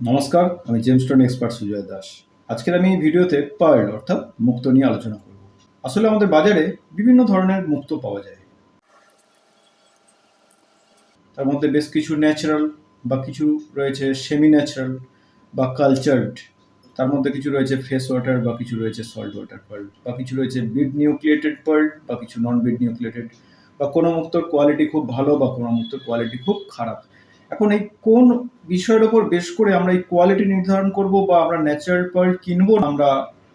নমস্কার, আমি gemstone expert Sujoy Das. আজকের আমি এই ভিডিওতে পার্ল অর্থাৎ মুক্ত নিয়ে আলোচনা করব। আসলে আমাদের বাজারে বিভিন্ন ধরনের মুক্ত পাওয়া যায়। তার মধ্যে বেশ কিছু ন্যাচারাল বা কিছু রয়েছে সেমি ন্যাচারাল বা কালচার্ড তার মধ্যে কিছু রয়েছে ফ্রেশ ওয়াটার বা কিছু রয়েছে সল্ট ওয়াটার পার্ল বা কিছু রয়েছে বিড নিউক্লিয়েটেড পার্ল বা কিছু নন বিড নিউক্লিয়েটেড বা কোনো মুক্তর কোয়ালিটি খুব ভালো বা কোনো মুক্তর কোয়ালিটি খুব খারাপ। এখন এই কোন বিষয়ের ওপর বেশ করে আমরা এই কোয়ালিটি নির্ধারণ করব বা আমরা ন্যাচারাল পার্ল কিনবো আমরা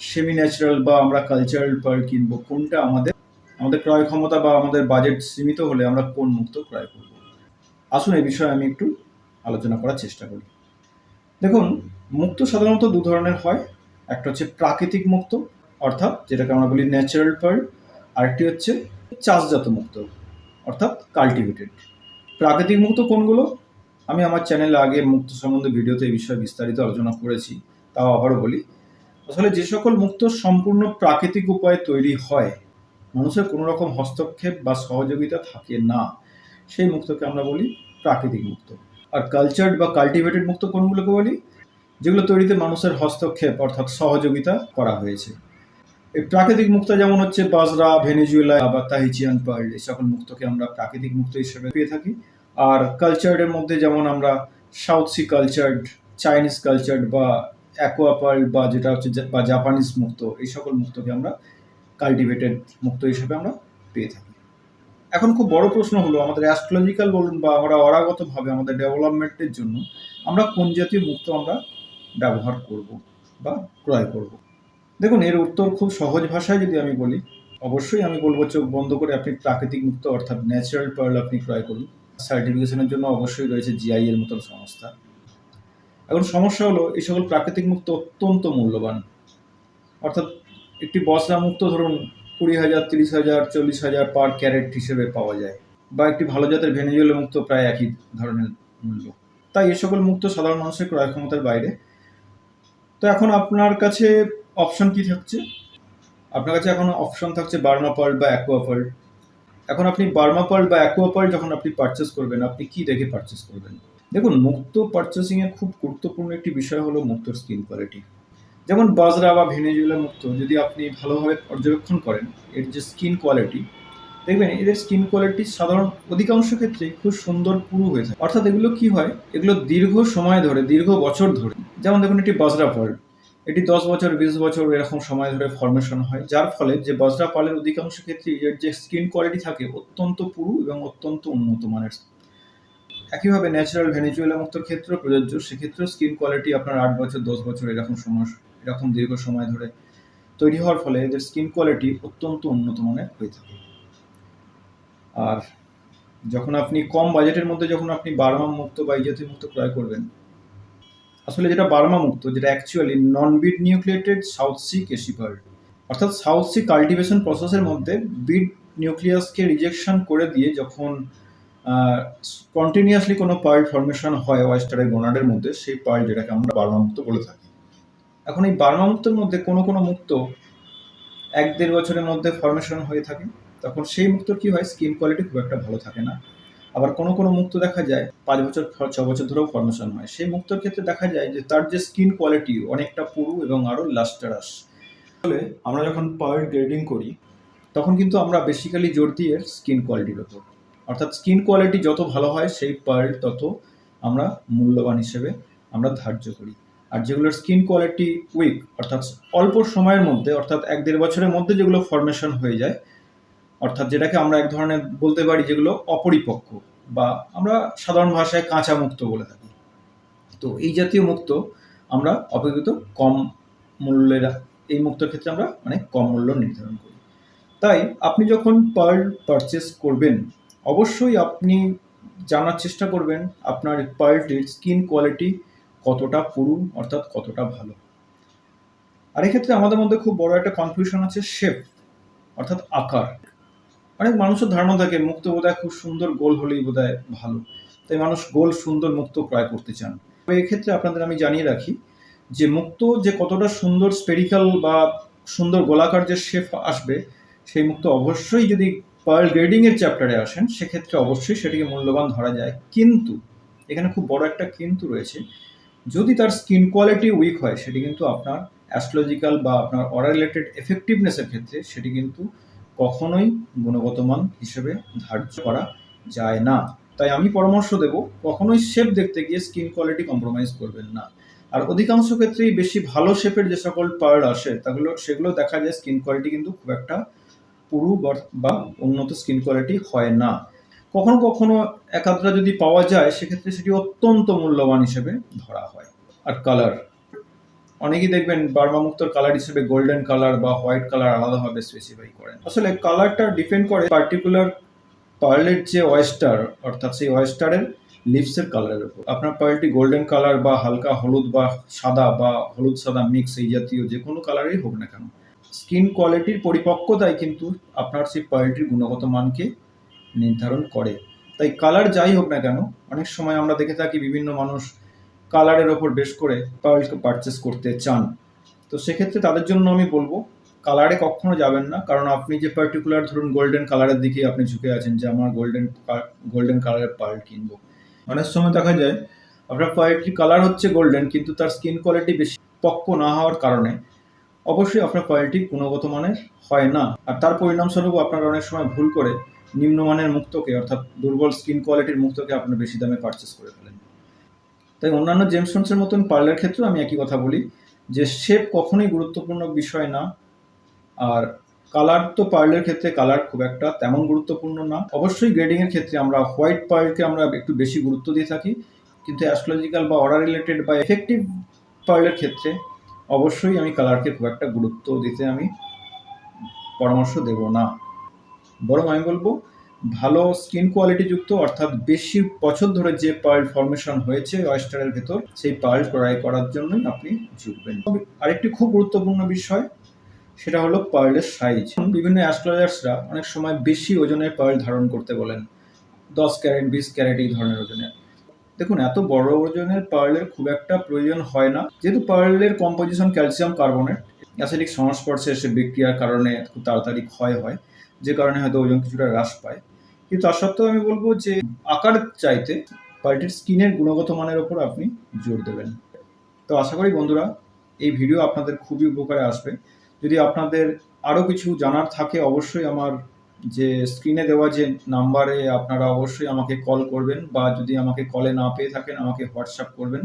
সেমি ন্যাচারাল বা আমরা কালচারাল পার্ল কিনবো? কোনটা আমাদের আমাদের ক্রয় ক্ষমতা বা আমাদের বাজেট সীমিত হলে আমরা কোন মুক্ত ক্রয় করব? আসুন এই বিষয়ে আমি একটু আলোচনা করার চেষ্টা করি। দেখুন, মুক্ত সাধারণত দু ধরনের হয়। একটা হচ্ছে প্রাকৃতিক মুক্ত, অর্থাৎ যেটাকে আমরা বলি ন্যাচারাল পার্ল আরেকটি হচ্ছে চাষজাত মুক্ত, অর্থাৎ কাল্টিভেটেড প্রাকৃতিক মুক্ত কোনগুলো? আমি আমার চ্যানেলে আগে মুক্ত সম্বন্ধে ভিডিওতে এই বিষয়ে বিস্তারিত আলোচনা করেছি, তাও আবারও বলি। আসলে যে সকল মুক্ত সম্পূর্ণ প্রাকৃতিক উপায়ে তৈরি হয়, মানুষের কোনো রকম হস্তক্ষেপ বা সহযোগিতা থাকে না। সেই মুক্তকে আমরা বলি প্রাকৃতিক মুক্ত। আর কালচার্ড বা কাল্টিভেটেড মুক্ত কোনগুলোকে বলি? যেগুলো তৈরিতে মানুষের হস্তক্ষেপ অর্থাৎ সহযোগিতা করা হয়েছে। এই প্রাকৃতিক মুক্ত যেমন হচ্ছে বাজরা, ভেনেজুয়েলা বা তাহিচিয়ান পার্ল, এই সকল মুক্তকে আমরা প্রাকৃতিক মুক্ত হিসেবে পেয়ে থাকি। আর কালচারের মধ্যে যেমন আমরা South Sea cultured Chinese cultured বা অ্যাকোয়াপাল বা যেটা হচ্ছে বা জাপানিজ মুক্ত, এই সকল মুক্তকে আমরা কাল্টিভেটেড মুক্ত হিসেবে আমরা পেয়ে থাকি। এখন খুব বড় প্রশ্ন হলো, আমাদের অ্যাস্ট্রোলজিক্যাল বলুন বা আমরা অরাগতভাবে আমাদের ডেভেলপমেন্টের জন্য আমরা কোন জাতীয় মুক্ত আমরা ব্যবহার করব বা ক্রয় করব? দেখুন, এর উত্তর খুব সহজ ভাষায় যদি আমি বলি, অবশ্যই আমি বলব চোখ বন্ধ করে আপনি প্রাকৃতিক মুক্ত অর্থাৎ ন্যাচারাল পার্ল আপনি ক্রয় করুন। সার্টিফিকেশনের জন্য অবশ্যই রয়েছে জিআই এর মতন সংস্থা। এখন সমস্যা হলো, এই সকল প্রাকৃতিক মুক্ত অত্যন্ত মূল্যবান। অর্থাৎ একটি বসরা মুক্ত ধরুন কুড়ি হাজার, তিরিশ হাজার, চল্লিশ হাজার পার ক্যারেট হিসেবে পাওয়া যায়, বা একটি ভালো জাতের ভেনেজুয়েলা মুক্ত প্রায় একই ধরনের মূল্য। তাই এ সকল মুক্ত সাধারণ মানুষের ক্রয় ক্ষমতার বাইরে। তো এখন আপনার কাছে অপশন কি থাকছে? আপনার কাছে এখন অপশন থাকছে বার্মা বা অ্যাকোয়া এখন আপনি বার্মা পার্ল বা অ্যাকোয়া পার্ল যখন আপনি পারচেস করবেন, আপনি কি দেখে পারচেস করবেন? দেখুন, মুক্ত পারচেসিং এর খুব গুরুত্বপূর্ণ একটি বিষয় হলো মুক্তর স্কিন কোয়ালিটি যেমন বাজরা বা ভেনেজুয়েলা মুক্ত, যদি আপনি ভালোভাবে পর্যবেক্ষণ করেন, এর যে স্কিন কোয়ালিটি দেখবেন এদের স্কিন কোয়ালিটি সাধারণ অধিকাংশ ক্ষেত্রে খুব সুন্দর পুরু হয়ে থাকে অর্থাৎ এগুলো কি হয়? এগুলো দীর্ঘ সময় ধরে, দীর্ঘ বছর ধরে। যেমন দেখুন এটি বাজরা পার্ল। এটি দশ বছর, বিশ বছর এরকম সময় ধরে ফর্মেশন হয়। যার ফলে যে বজরা পালের অধিকাংশ ক্ষেত্রে এর যে স্কিন কোয়ালিটি থাকে অত্যন্ত পুরু এবং অত্যন্ত উন্নত মানের। একইভাবে ন্যাচারাল ভেনেজুয়েলা মুক্তর ক্ষেত্রেও প্রযোজ্য, সেক্ষেত্রেও স্কিন কোয়ালিটি আপনার আট বছর, দশ বছর এরকম সময়, এরকম দীর্ঘ সময় ধরে তৈরি হওয়ার ফলে এদের স্কিন কোয়ালিটি অত্যন্ত উন্নত মানের হয়ে থাকে। আর যখন আপনি কম বাজেটের মধ্যে যখন আপনি বার্মা মুক্ত বা এই জাতীয় মুক্ত ক্রয় করবেন আসলে যেটা বার্মা মুক্ত, যেটা actually non bead nucleated South Sea keshi pearl অর্থাৎ সাউথ সি কাল্টিভেশন প্রসেসের মধ্যে বিড নিউক্লিয়াসকে রিজেকশন করে দিয়ে যখন কন্টিনিউয়াসলি কোনো পার্ল ফর্মেশন হয় ওয়েস্টারের গোনাডের মধ্যে, সেই পার্ল যেটাকে আমরা বার্মা মুক্ত বলে থাকি। এখন এই বার্মা মুক্তের মধ্যে কোনো কোনো মুক্ত এক দেড় বছরের মধ্যে ফর্মেশন হয়ে থাকে। তখন সেই মুক্তর কি হয়? স্কিন কোয়ালিটি খুব একটা ভালো থাকে না। আবার কোনো কোনো মুক্ত দেখা যায়, পাঁচ বছর, ছ বছর ধরেও ফর্মেশন হয়। সেই মুক্তর ক্ষেত্রে দেখা যায় যে, তার যে স্কিন কোয়ালিটি অনেকটা পুরু এবং আরও লাস্টারাস ফলে আমরা যখন পাওয়ার গ্রেডিং করি, তখন কিন্তু আমরা বেসিক্যালি জোর দিয়ে স্কিন কোয়ালিটির ওপর। অর্থাৎ স্কিন কোয়ালিটি যত ভালো হয়, সেই পার্ল তত আমরা মূল্যবান হিসেবে আমরা ধার্য করি। আর যেগুলোর স্কিন কোয়ালিটি উইক অর্থাৎ অল্প সময়ের মধ্যে, অর্থাৎ এক দেড় বছরের মধ্যে যেগুলো ফর্মেশন হয়ে যায় অর্থাৎ যেটাকে আমরা এক ধরনের বলতে পারি যেগুলো অপরিপক্ক বা আমরা সাধারণ ভাষায় কাঁচা মুক্ত বলে থাকি। তো এই জাতীয় মুক্ত আমরা অপেক্ষিত কম মূল্যের, এই মুক্তর ক্ষেত্রে আমরা অনেক কম মূল্য নির্ধারণ করি। তাই আপনি যখন পার্ল পারচেস করবেন, অবশ্যই আপনি জানার চেষ্টা করবেন আপনার পার্লটির স্কিন কোয়ালিটি কতটা পুরু অর্থাৎ কতটা ভালো। আর এক্ষেত্রে আমাদের মধ্যে খুব বড় একটা কনফিউশন আছে শেপ অর্থাৎ আকার। অনেক মানুষের ধারণা থাকে, মুক্ত বোধহয় খুব সুন্দর গোল হলেই বোধহয় ভালো। তাই মানুষ গোল, সুন্দর, মুক্ত ক্রয় করতে চান। এক্ষেত্রে আপনাদের আমি জানিয়ে রাখি যে মুক্ত যে কতটা সুন্দর স্পেরিক্যাল বা সুন্দর গোলাকার যে শেপ আসবে, সেই মুক্ত অবশ্যই যদি পার্ল এর চ্যাপ্টারে আসেন, সেক্ষেত্রে অবশ্যই সেটিকে মূল্যবান ধরা যায়। কিন্তু, এখানে খুব বড় একটা কিন্তু রয়েছে, যদি তার স্কিন কোয়ালিটি উইক হয়, সেটি কিন্তু আপনার অ্যাস্ট্রোলজিক্যাল বা আপনার অরা রিলেটেড এফেক্টিভনেসের ক্ষেত্রে, সেটি কিন্তু কখনোই গুণগত মান হিসেবে ধার্য করা যায় না। তাই আমি পরামর্শ দেব, কখনোই শেপ দেখতে গিয়ে স্কিন কোয়ালিটি কম্প্রোমাইজ করবেন না। আর অধিকাংশ ক্ষেত্রেই বেশি ভালো শেপের যে সকল পার্ল আসে, তাগুলো, সেগুলো দেখা যায় স্কিন কোয়ালিটি কিন্তু খুব একটা পুরু বা- উন্নত স্কিন কোয়ালিটি হয় না। কখনো কখনো একাধটা যদি পাওয়া যায়, সেক্ষেত্রে সেটি অত্যন্ত মূল্যবান হিসেবে ধরা হয়। আর কালার অনেকেই দেখবেন বার্মা মুক্তর কালার হিসেবে গোল্ডেন কালার বা হোয়াইট কালার আলাদাভাবে স্পেসিফাই করেন। আসলে কালারটা ডিপেন্ড করে পার্টিকুলার পার্লের যে ওয়েস্টার অর্থাৎ সেই ওয়েস্টারের লিপসের কালারের উপর। আপনার পার্লটি গোল্ডেন কালার বা হালকা হলুদ বা সাদা বা হলুদ সাদা মিক্স এই জাতীয় যে কোনো কালারই হোক না কেন। স্কিন কোয়ালিটির পরিপক্কতাই কিন্তু আপনার সেই পার্লটির গুণগত মানকে নির্ধারণ করে। তাই কালার যাই হোক না কেন, অনেক সময় আমরা দেখে থাকি বিভিন্ন মানুষ কালারের ওপর বেশ করে পার্লকে পারচেস করতে চান। তো সেক্ষেত্রে তাদের জন্য আমি বলব, কালারে কখনো যাবেন না, কারণ আপনি যে পার্টিকুলার ধরুন গোল্ডেন কালারের দিকে আপনি ঝুঁকে আছেন যে আমার গোল্ডেন গোল্ডেন কালারের পার্ল কিনবো। অনেক সময় দেখা যায়, আপনার পার্লটির কালার হচ্ছে গোল্ডেন কিন্তু তার স্কিন কোয়ালিটি বেশি পক্ক না হওয়ার কারণে অবশ্যই আপনার কোয়ালিটি গুণগত মানের হয় না। আর তার পরিণামস্বরূপ আপনারা অনেক সময় ভুল করে নিম্নমানের মুক্তকে, অর্থাৎ দুর্বল স্কিন কোয়ালিটির মুক্তকে আপনার বেশি দামে পারচেস করে ফেলেন। তাই অন্যান্য জেমস্টোনসের মতন পার্লার ক্ষেত্রেও আমি একই কথা বলি যে শেপ কখনোই গুরুত্বপূর্ণ বিষয় না। আর কালার তো পার্লের ক্ষেত্রে কালার খুব একটা তেমন গুরুত্বপূর্ণ না। অবশ্যই গ্রেডিং এর ক্ষেত্রে আমরা হোয়াইট পার্লকে আমরা একটু বেশি গুরুত্ব দিয়ে থাকি। কিন্তু অ্যাস্ট্রোলজিক্যাল বা অর্ডার রিলেটেড বা এফেক্টিভ পার্লের ক্ষেত্রে অবশ্যই আমি কালারকে খুব একটা গুরুত্ব দিতে আমি পরামর্শ দেব না। বরং আমি বলব ভালো স্কিন কোয়ালিটি যুক্ত, অর্থাৎ বেশি বছর ধরে যে পার্ল ফর্মেশন হয়েছে অয়েস্টারের ভেতর, সেই পার্ল ক্রয় করার জন্যই আপনি তবে আরেকটি খুব গুরুত্বপূর্ণ বিষয়, সেটা হলো পার্লের সাইজ বিভিন্ন অ্যাস্ট্রোলজার্সরা অনেক সময় বেশি ওজনের পার্ল ধারণ করতে বলেন। দশ ক্যারেট, বিশ ক্যারেট এই ধরনের ওজনের। দেখুন, এত বড় ওজনের পার্লের খুব একটা প্রয়োজন হয় না। যেহেতু পার্লের কম্পোজিশন ক্যালসিয়াম কার্বনেট অ্যাসিডিক সংস্পর্শে এসে বিক্রিয়ার কারণে খুব তাড়াতাড়ি ক্ষয় হয়, যে কারণে হয়তো ওজন কিছুটা হ্রাস পায়। কিন্তু তার সত্ত্বেও আমি বলব যে আকার চাইতে পার্টির স্কিনের গুণগত মানের ওপর আপনি জোর দেবেন। তো আশা করি বন্ধুরা, এই ভিডিও আপনাদের খুবই উপকারে আসবে। যদি আপনাদের আরও কিছু জানার থাকে, অবশ্যই আমার যে স্ক্রিনে দেওয়া যে নাম্বারে আপনারা অবশ্যই আমাকে কল করবেন বা যদি আমাকে কলে না পেয়ে থাকেন, আমাকে হোয়াটসঅ্যাপ করবেন।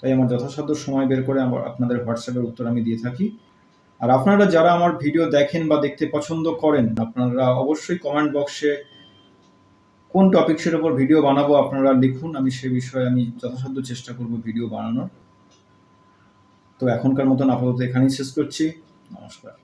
তাই আমার যথাসাধ্য সময় বের করে আমার আপনাদের হোয়াটসঅ্যাপের উত্তর আমি দিয়ে থাকি। আর আপনারা যারা আমার ভিডিও দেখেন বা দেখতে পছন্দ করেন, আপনারা অবশ্যই কমেন্ট বক্সে কোন টপিক্সের ওপর ভিডিও বানাবো আপনারা লিখুন, আমি সে বিষয়ে আমি যথাসাধ্য চেষ্টা করব ভিডিও বানানোর। তো এখনকার মতন আপাতত এখানেই শেষ করছি। নমস্কার।